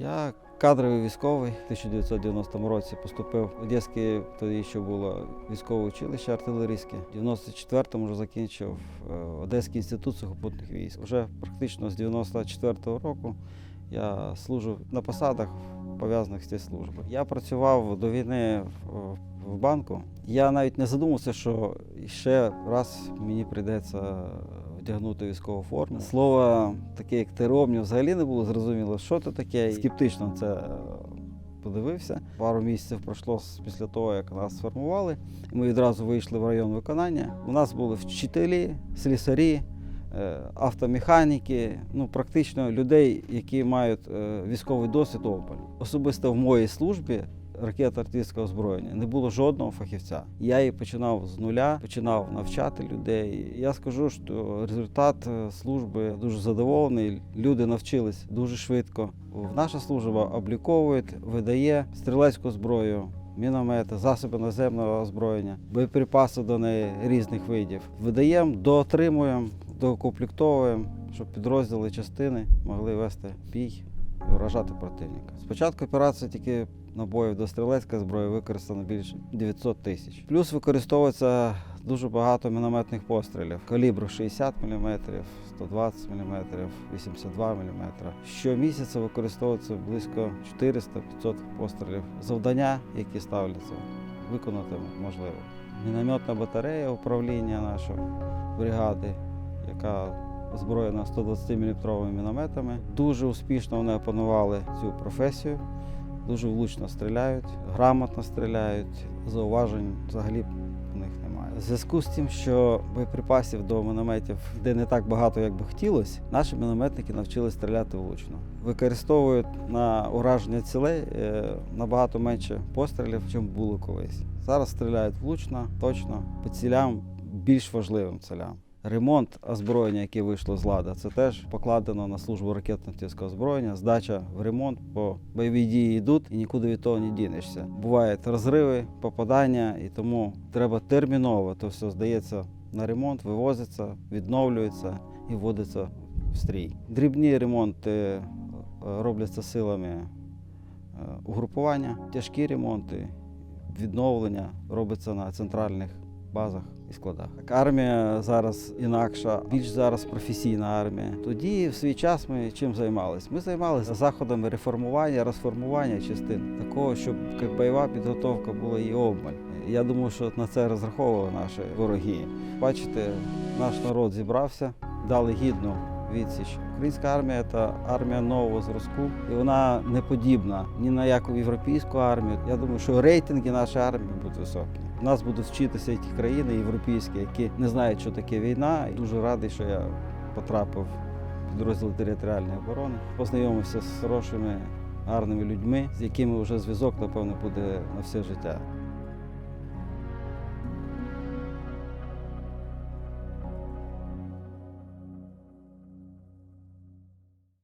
Я кадровий військовий. У 1990 році поступив в Одеське, тоді ще було військове училище артилерійське. В 94-му вже закінчив е, Одеський інститут сухопутних військ. Вже практично з 94-го року я служу на посадах, пов'язаних з цією службою. Я працював до війни в банку. Я навіть не задумався, що ще раз мені прийдеться вдягнути військову форму. Слово таке, як ТРО, мені взагалі не було зрозуміло, що це таке. Скептично це е, подивився. Пару місяців пройшло після того, як нас сформували. І ми відразу вийшли в район виконання. У нас були вчителі, слісарі. е, Автомеханіки, ну практично людей, які мають е, військовий досвід опалю. Особисто в моїй службі ракет артилерійського озброєння не було жодного фахівця. Я її починав з нуля, починав навчати людей. Я скажу, що результат е, служби дуже задоволений. Люди навчились дуже швидко. Наша служба обліковує, видає стрілецьку зброю. Міномети, засоби наземного озброєння, боєприпаси до неї різних видів. Видаємо, доотримуємо, доукомплектовуємо, щоб підрозділи частини могли вести бій і вражати противника. Спочатку операції тільки набоїв до стрілецької зброї використано більше 900 тисяч. Плюс використовується дуже багато мінометних пострілів калібру 60 мм, 120 мм, 82 мм. Щомісяця використовується близько 400-500 пострілів. Завдання, які ставляться, виконати можливо. Мінометна батарея управління нашої бригади, яка озброєна 120-мм мінометами. Дуже успішно вони опанували цю професію, дуже влучно стріляють, грамотно стріляють, зауважень взагалі у них немає. В зв'язку з тим, що боєприпасів до мінометів йде не так багато, як би хотілося, наші мінометники навчилися стріляти влучно. Використовують на ураження цілей е, набагато менше пострілів, ніж було колись. Зараз стріляють влучно, точно, по цілям більш важливим цілям. Ремонт озброєння, яке вийшло з лада, це теж покладено на службу ракетно-тівського озброєння. Здача в ремонт, бо бойові дії йдуть і нікуди від того не дінешся. Бувають розриви, попадання, і тому треба терміново то все здається на ремонт, вивозиться, відновлюється і вводиться в стрій. Дрібні ремонти е, робляться силами е, угрупування, тяжкі ремонти, відновлення робиться на центральних базах і складах. Армія зараз інакша, більш зараз професійна армія. Тоді в свій час ми чим займалися? Ми займалися заходами реформування, розформування частин, такого, щоб бойова підготовка була і обмаль. Я думаю, що на це розраховували наші вороги. Бачите, наш народ зібрався, дали гідну відсіч. Українська армія це армія нового зразку, і вона не подібна ні на яку європейську армію. Я думаю, що рейтинги нашої армії будуть високі. У нас будуть вчитися ті країни європейські, які не знають, що таке війна. І дуже радий, що я потрапив в підрозділ територіальної оборони, познайомився з хорошими, гарними людьми, з якими вже зв'язок, напевно, буде на все життя.